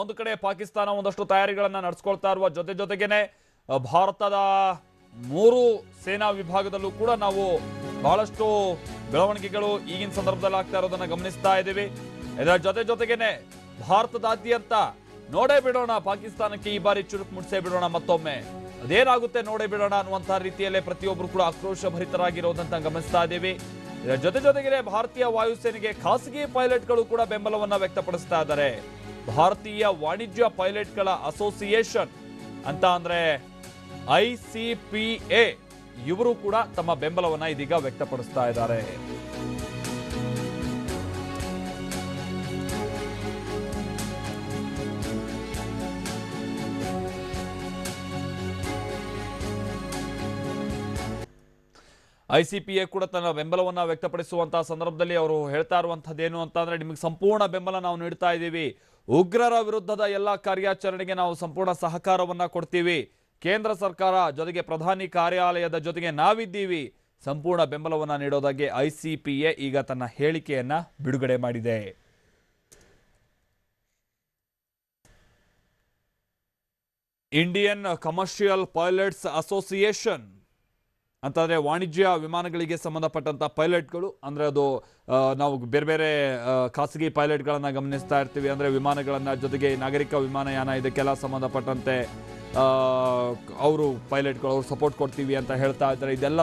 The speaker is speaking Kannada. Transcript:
ಒಂದು ಕಡೆ ಪಾಕಿಸ್ತಾನ ಒಂದಷ್ಟು ತಯಾರಿಗಳನ್ನು ನಡೆಸ್ಕೊಳ್ತಾ ಇರುವ ಜೊತೆ ಜೊತೆಗೇನೆ ಭಾರತದ ಮೂರು ಸೇನಾ ವಿಭಾಗದಲ್ಲೂ ಕೂಡ ನಾವು ಬಹಳಷ್ಟು ಬೆಳವಣಿಗೆಗಳು ಈಗಿನ ಸಂದರ್ಭದಲ್ಲಿ ಆಗ್ತಾ ಇರೋದನ್ನ ಗಮನಿಸ್ತಾ ಇದ್ದೀವಿ. ಇದರ ಜೊತೆ ಜೊತೆಗೇನೆ ಭಾರತದಾದ್ಯಂತ ನೋಡೇ ಬಿಡೋಣ, ಪಾಕಿಸ್ತಾನಕ್ಕೆ ಈ ಬಾರಿ ಚುರುಕು ಮುಟ್ಸೇ ಬಿಡೋಣ ಮತ್ತೊಮ್ಮೆ. ಅದೇನಾಗುತ್ತೆ ನೋಡೇ ಬಿಡೋಣ ಅನ್ನುವಂತಹ ರೀತಿಯಲ್ಲೇ ಪ್ರತಿಯೊಬ್ಬರು ಕೂಡ ಆಕ್ರೋಶ ಭರಿತರಾಗಿರೋದಂತ ಗಮನಿಸ್ತಾ ಇದ್ದೀವಿ. ಇದರ ಜೊತೆ ಜೊತೆಗೆ ಭಾರತೀಯ ವಾಯುಸೇನೆಗೆ ಖಾಸಗಿ ಪೈಲಟ್ಗಳು ಕೂಡ ಬೆಂಬಲವನ್ನ ವ್ಯಕ್ತಪಡಿಸ್ತಾ ಇದ್ದಾರೆ. ಭಾರತೀಯ ವಾಣಿಜ್ಯ ಪೈಲಟ್ಗಳ ಅಸೋಸಿಯೇಷನ್ ಅಂತ ಅಂದ್ರೆ ಐ ಸಿ ಪಿ ಎ. ಇವರು ಕೂಡ ತಮ್ಮ ಬೆಂಬಲವನ್ನ ಇದೀಗ ವ್ಯಕ್ತಪಡಿಸ್ತಾ ಇದ್ದಾರೆ. ಐಸಿಪಿಎ ಕೂಡ ತನ್ನ ಬೆಂಬಲವನ್ನ ವ್ಯಕ್ತಪಡಿಸುವಂತಹ ಸಂದರ್ಭದಲ್ಲಿ ಅವರು ಹೇಳ್ತಾ ಇರುವಂತಹದ್ದೇನು ಅಂತಂದ್ರೆ ನಿಮಗೆ ಸಂಪೂರ್ಣ ಬೆಂಬಲ ನಾವು ನೀಡ್ತಾ ಇದ್ದೀವಿ. ಉಗ್ರರ ವಿರುದ್ಧದ ಎಲ್ಲ ಕಾರ್ಯಾಚರಣೆಗೆ ನಾವು ಸಂಪೂರ್ಣ ಸಹಕಾರವನ್ನ ಕೊಡ್ತೀವಿ. ಕೇಂದ್ರ ಸರ್ಕಾರ ಜೊತೆಗೆ ಪ್ರಧಾನಿ ಕಾರ್ಯಾಲಯದ ಜೊತೆಗೆ ನಾವಿದ್ದೀವಿ. ಸಂಪೂರ್ಣ ಬೆಂಬಲವನ್ನ ನೀಡೋದಾಗಿ ಐಸಿಪಿಎ ಈಗ ತನ್ನ ಹೇಳಿಕೆಯನ್ನ ಬಿಡುಗಡೆ ಮಾಡಿದೆ. ಇಂಡಿಯನ್ ಕಮರ್ಷಿಯಲ್ ಪೈಲಟ್ಸ್ ಅಸೋಸಿಯೇಷನ್ ಅಂತಂದ್ರೆ ವಾಣಿಜ್ಯ ವಿಮಾನಗಳಿಗೆ ಸಂಬಂಧಪಟ್ಟಂತ ಪೈಲಟ್ಗಳು, ಅಂದ್ರೆ ಅದು ನಾವು ಬೇರೆ ಬೇರೆ ಖಾಸಗಿ ಪೈಲಟ್ಗಳನ್ನು ಗಮನಿಸ್ತಾ ಇರ್ತೀವಿ, ಅಂದ್ರೆ ವಿಮಾನಗಳನ್ನ ಜೊತೆಗೆ ನಾಗರಿಕ ವಿಮಾನಯಾನ ಇದಕ್ಕೆಲ್ಲ ಸಂಬಂಧಪಟ್ಟಂತೆ ಅವರು ಪೈಲಟ್ಗಳು, ಅವ್ರು ಸಪೋರ್ಟ್ ಕೊಡ್ತೀವಿ ಅಂತ ಹೇಳ್ತಾ ಇದ್ದಾರೆ. ಇದೆಲ್ಲ